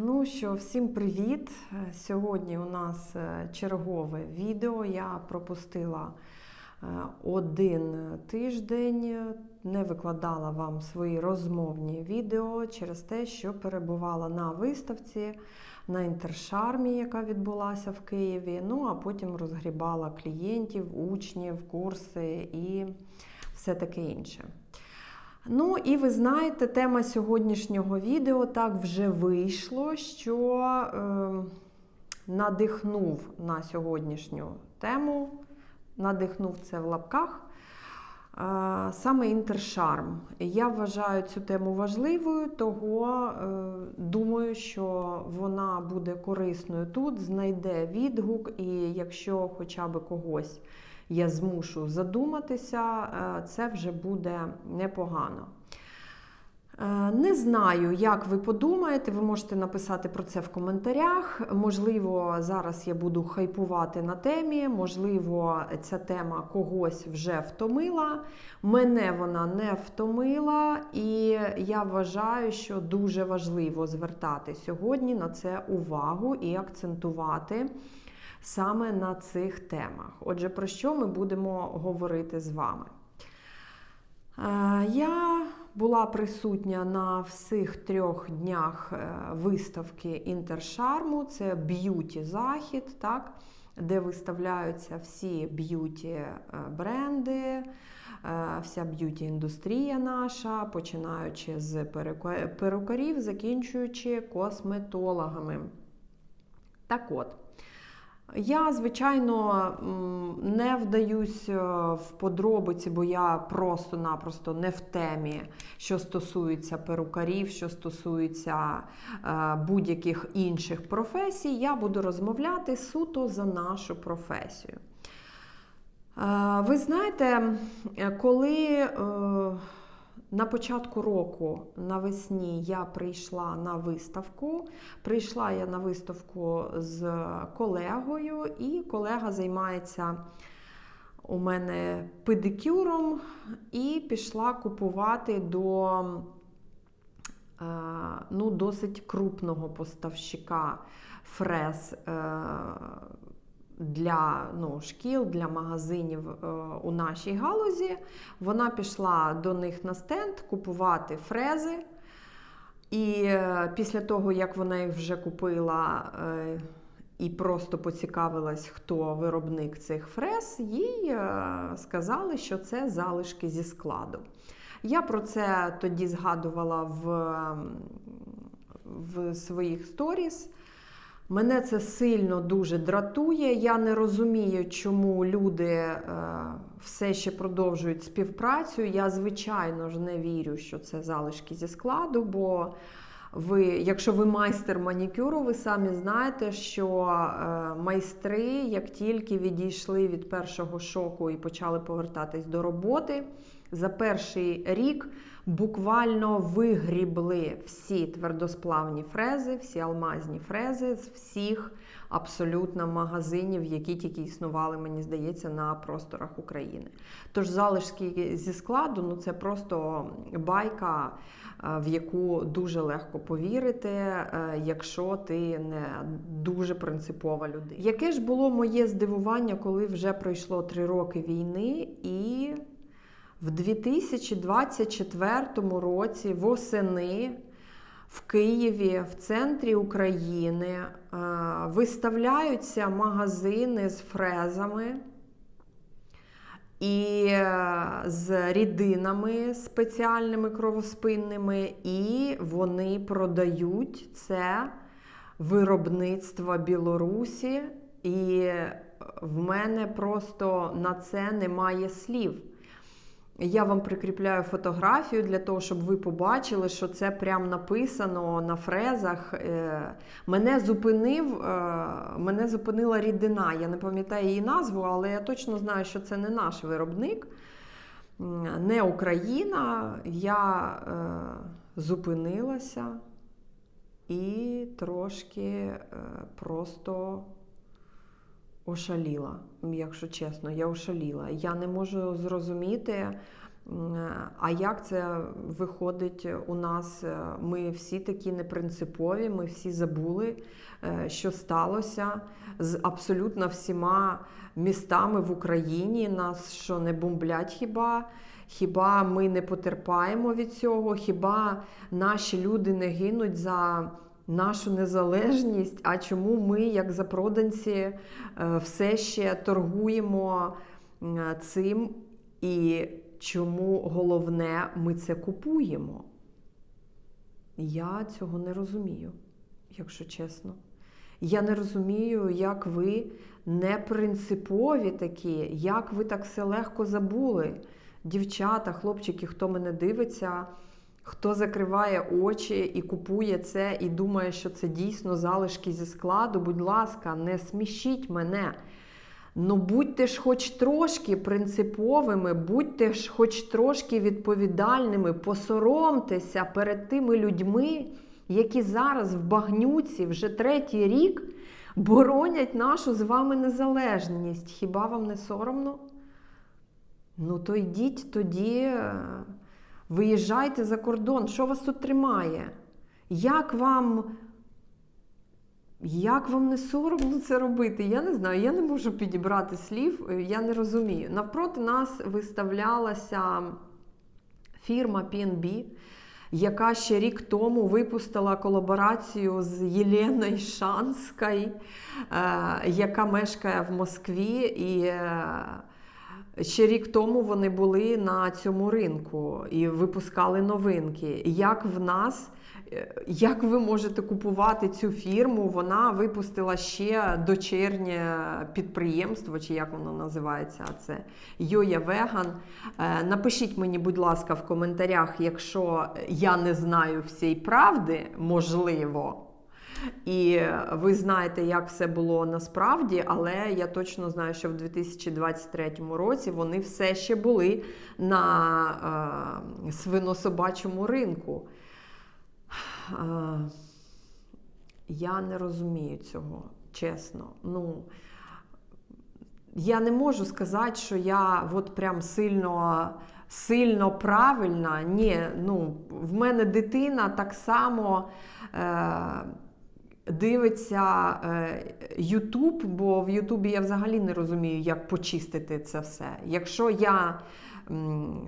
Ну що, всім привіт! Е, Сьогодні у нас е, чергове відео. Я пропустила е, один тиждень, не викладала вам свої розмовні відео через те, що перебувала на виставці на інтершармі, яка відбулася в Києві. Ну а потім розгрібала клієнтів, учнів, курси і все таке інше. Ну, і ви знаєте, тема сьогоднішнього відео так вже вийшло, що е, надихнув на сьогоднішню тему, надихнув це в лапках. е, Саме інтершарм. Я вважаю цю тему важливою, того е, думаю, що вона буде корисною тут, знайде відгук, і якщо хоча б когось я змушу задуматися, е, це вже буде непогано. Е, Не знаю, як ви подумаєте, ви можете написати про це в коментарях. Можливо, зараз я буду хайпувати на темі, можливо, ця тема когось вже втомила. Мене вона не втомила, і я вважаю, що дуже важливо звертати сьогодні на це увагу і акцентувати саме на цих темах. Отже, про що ми будемо говорити з вами? Е, Я була присутня на всіх трьох днях е, виставки Інтершарму. Це б'юті захід, так, де виставляються всі б'юті е, вся б'юті індустрія наша, починаючи з перукарів, закінчуючи косметологами. Так от. Я, звичайно, не вдаюсь е, в подробиці, бо я просто-напросто не в темі, що стосується перукарів, що стосується е, будь-яких інших професій. Я буду розмовляти суто за нашу професію. Е, Ви знаєте, коли на початку року навесні я прийшла на виставку. Прийшла я на виставку з колегою, і колега займається у мене педикюром і пішла купувати до е, ну, досить крупного поставщика фрез. Для ну, шкіл, для магазинів е, у нашій галузі. Вона пішла до них на стенд купувати фрези. І е, після того, як вона їх вже купила е, і просто поцікавилась, хто виробник цих фрез, їй сказали, що це залишки зі складу. Я про це тоді згадувала в, в своїх сторіс. Мене це сильно дуже дратує. Я не розумію, чому люди е, все ще продовжують співпрацю. Я, звичайно ж, не вірю, що це залишки зі складу, бо ви, якщо ви майстер манікюру, ви самі знаєте, що е, майстри, як тільки відійшли від першого шоку і почали повертатись до роботи, за перший рік буквально вигрібли всі твердосплавні фрези, всі алмазні фрези з всіх абсолютно магазинів, які тільки існували, мені здається, на просторах України. Тож залишки зі складу ну це просто байка, е, в яку дуже легко повірити, е, якщо ти не дуже принципова людина. Яке ж було моє здивування, коли вже пройшло три роки війни і. В 2024 році восени в Києві, в центрі України, е, виставляються магазини з фрезами і е, з рідинами спеціальними кровоспинними, і вони продають це виробництво Білорусі. І в мене просто на це немає слів. Я вам прикріпляю фотографію для того, щоб ви побачили, що це прям написано на фрезах. Е, Мене зупинив, е, мене зупинила рідина. Я не пам'ятаю її назву, але я точно знаю, що це не наш виробник, не Україна. Я е, зупинилася і трошки просто ошаліла, якщо чесно, я ошаліла. Я не можу зрозуміти, А як це виходить у нас? Е, Ми всі такі непринципові, ми всі забули, е, що сталося з абсолютно всіма містами в Україні. Нас що не бомблять хіба? Хіба ми не потерпаємо від цього? Хіба наші люди не гинуть за нашу незалежність? А чому ми, як запроданці, е, все ще торгуємо цим? І чому головне, ми це купуємо? Я цього не розумію, якщо чесно. Я не розумію, як ви не принципові такі, як ви так все легко забули. Дівчата, хлопчики, хто мене дивиться, хто закриває очі і купує це, і думає, що це дійсно залишки зі складу, будь ласка, не смішіть мене. Ну, будьте ж хоч трошки принциповими, будьте ж хоч трошки відповідальними, посоромтеся перед тими людьми, які зараз в багнюці вже третій рік боронять нашу з вами незалежність. Хіба вам не соромно? Ну, то йдіть тоді, е, виїжджайте за кордон. Що вас тут тримає? Як вам як вам не соромно це робити? Я не знаю, я не можу підібрати слів, я не розумію. Навпроти нас виставлялася фірма PNB, яка ще рік тому випустила колаборацію з Єленою Шанською, е, яка мешкає в Москві. І е, ще рік тому вони були на цьому ринку і випускали новинки. Як в нас. Е, Як ви можете купувати цю фірму? Вона випустила ще дочернє підприємство, чи як воно називається, це Йоя Веган. Е, Напишіть мені, будь ласка, в коментарях, якщо я не знаю всієї правди, можливо. І ви знаєте, як все було насправді, але я точно знаю, що в 2023 році вони все ще були на е, свинособачому ринку. Е, Я не розумію цього, чесно. Ну, я не можу сказати, що я от прям сильно, сильно правильна. Ні, ну, в мене дитина так само. Е, Дивиться е, Ютуб, бо в Ютубі я взагалі не розумію, як почистити це все. Якщо я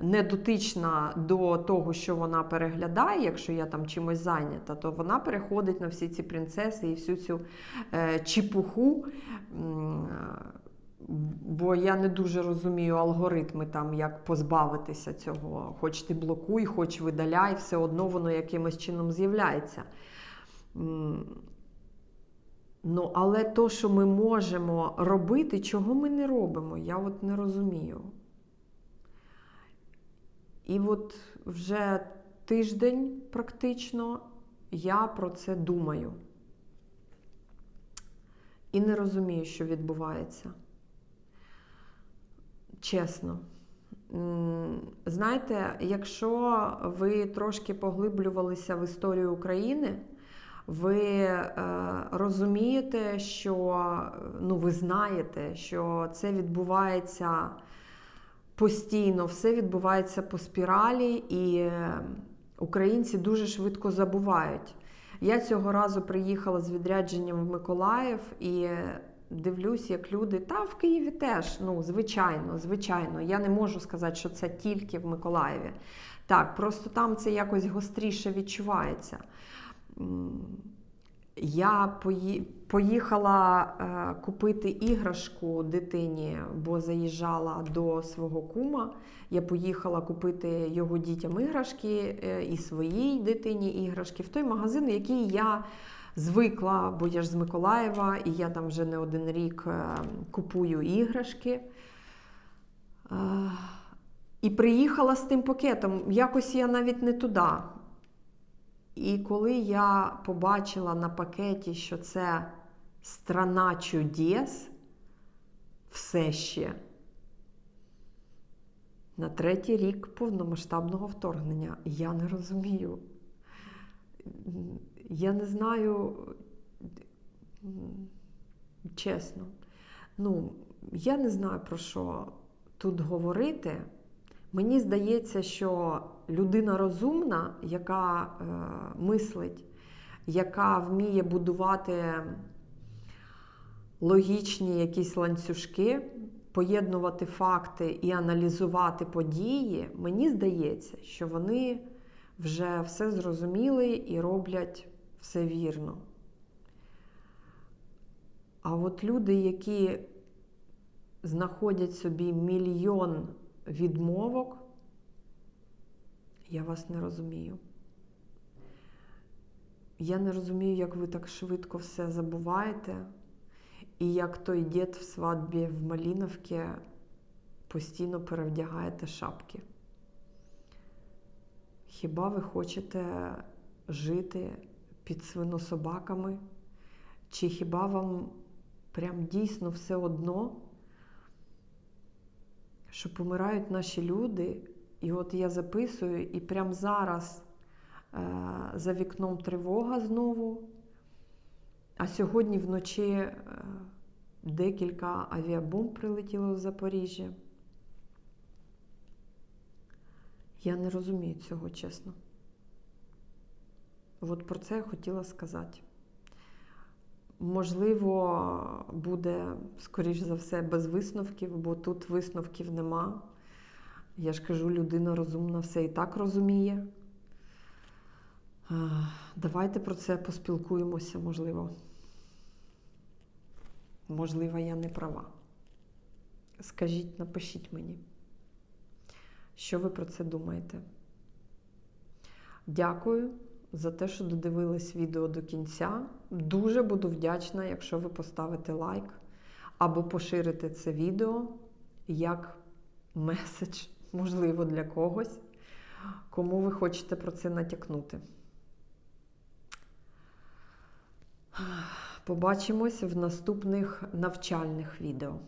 не дотична до того, що вона переглядає, якщо я там чимось зайнята, то вона переходить на всі ці принцеси і всю цю е, чіпуху. М, Бо я не дуже розумію алгоритми, там, як позбавитися цього. Хоч ти блокуй, хоч видаляй, все одно воно якимось чином з'являється. Ну, але то, що ми можемо робити, чого ми не робимо, я от не розумію. І от вже тиждень практично я про це думаю. І не розумію, що відбувається. Чесно. Знаєте, якщо ви трошки поглиблювалися в історію України, ви е, розумієте, що ну, ви знаєте, що це відбувається постійно, все відбувається по спіралі, і українці дуже швидко забувають. Я цього разу приїхала з відрядженням в Миколаїв і дивлюсь, як люди, та в Києві теж, ну, звичайно, звичайно. Я не можу сказати, що це тільки в Миколаєві. Так, просто там це якось гостріше відчувається. Я поїхала е, купити іграшку дитині, бо заїжджала до свого кума. Я поїхала купити його дітям іграшки е, і своїй дитині іграшки в той магазин, який я звикла, бо я ж з Миколаєва, і я там вже не один рік е, купую іграшки. І приїхала з тим пакетом. Якось я навіть не туди. І коли я побачила на пакеті, що це страна чудес, все ще на третій рік повномасштабного вторгнення, я не розумію. Я не знаю, чесно, ну, я не знаю про що тут говорити. Мені здається, що людина розумна, яка е, мислить, яка вміє будувати логічні якісь ланцюжки, поєднувати факти і аналізувати події, мені здається, що вони вже все зрозуміли і роблять все вірно. А от люди, які знаходять собі мільйон відмовок, я вас не розумію. Я не розумію, як ви так швидко все забуваєте, і як той дід в свадьбі в Маліновці постійно перевдягаєте шапки. Хіба ви хочете жити під свинособаками? Чи хіба вам прям дійсно все одно, що помирають наші люди? І от я записую, і прямо зараз е, за вікном тривога знову. А сьогодні вночі е, декілька авіабомб прилетіло в Запоріжжя. Я не розумію цього, чесно. От про це я хотіла сказати. Можливо, буде, скоріш за все, без висновків, бо тут висновків нема. Я ж кажу, людина розумна все і так розуміє. Е, Давайте про це поспілкуємося, можливо. Можливо, я не права. Скажіть, напишіть мені, що ви про це думаєте. Дякую за те, що додивились відео до кінця. Дуже буду вдячна, якщо ви поставите лайк або поширите це відео як меседж, можливо, для когось, кому ви хочете про це натякнути. Побачимось в наступних навчальних відео.